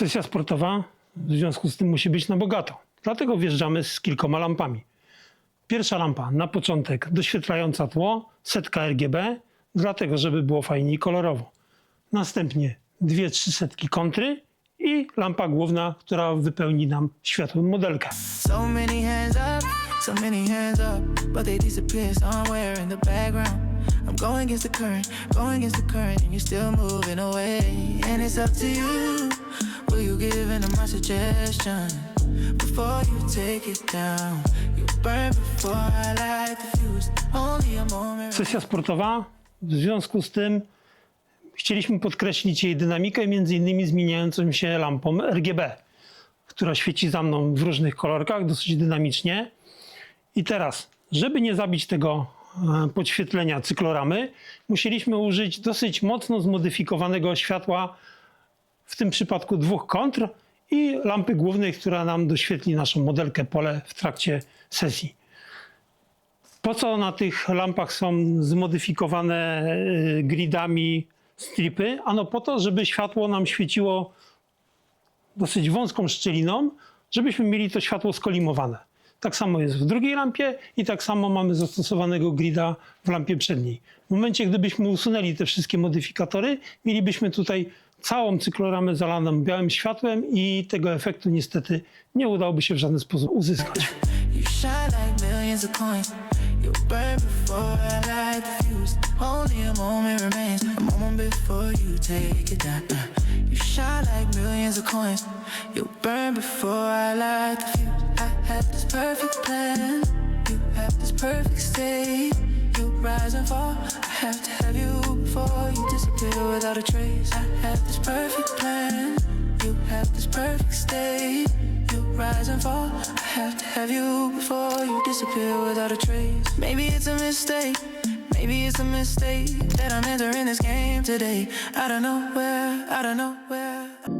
Sesja sportowa w związku z tym musi być na bogato. Dlatego wjeżdżamy z kilkoma lampami. Pierwsza lampa na początek doświetlająca tło, setka RGB, dlatego żeby było fajnie i kolorowo. Następnie dwie, trzy setki kontry i lampa główna, która wypełni nam światłem modelkę. So many hands up, so many hands up, but they disappear somewhere in the background. I'm going against the current, going against the current, and you're still moving away. And it's up to you. You my suggestion before you take it down? You burn before I light the fuse. Only a moment. Sesja sportowa, w związku z tym chcieliśmy podkreślić jej dynamikę, między innymi zmieniającą się lampą RGB, która świeci za mną w różnych kolorkach, dosyć dynamicznie. I teraz, żeby nie zabić tego e, podświetlenia cykloramy, musieliśmy użyć dosyć mocno zmodyfikowanego światła, w tym przypadku dwóch kontr i lampy głównej, która nam doświetli naszą modelkę pole w trakcie sesji. Po co na tych lampach są zmodyfikowane y, gridami stripy? Ano po to, żeby światło nam świeciło dosyć wąską szczeliną, żebyśmy mieli to światło skolimowane. Tak samo jest w drugiej lampie i tak samo mamy zastosowanego grida w lampie przedniej. W momencie, gdybyśmy usunęli te wszystkie modyfikatory, mielibyśmy tutaj całą cykloramę zalaną białym światłem i tego efektu niestety nie udałoby się w żaden sposób uzyskać. You shine like millions of coins. You burn before I. Only a moment remains, a moment before you take it down. You shine like millions of coins. You burn before I. I had this perfect plan. You have this perfect state. You rise and fall. I have to have you before you disappear without a trace. I have this perfect plan. You have this perfect state. You rise and fall. I have to have you before you disappear without a trace. Maybe it's a mistake. Maybe it's a mistake that I'm entering this game today. I don't know where. I don't know where.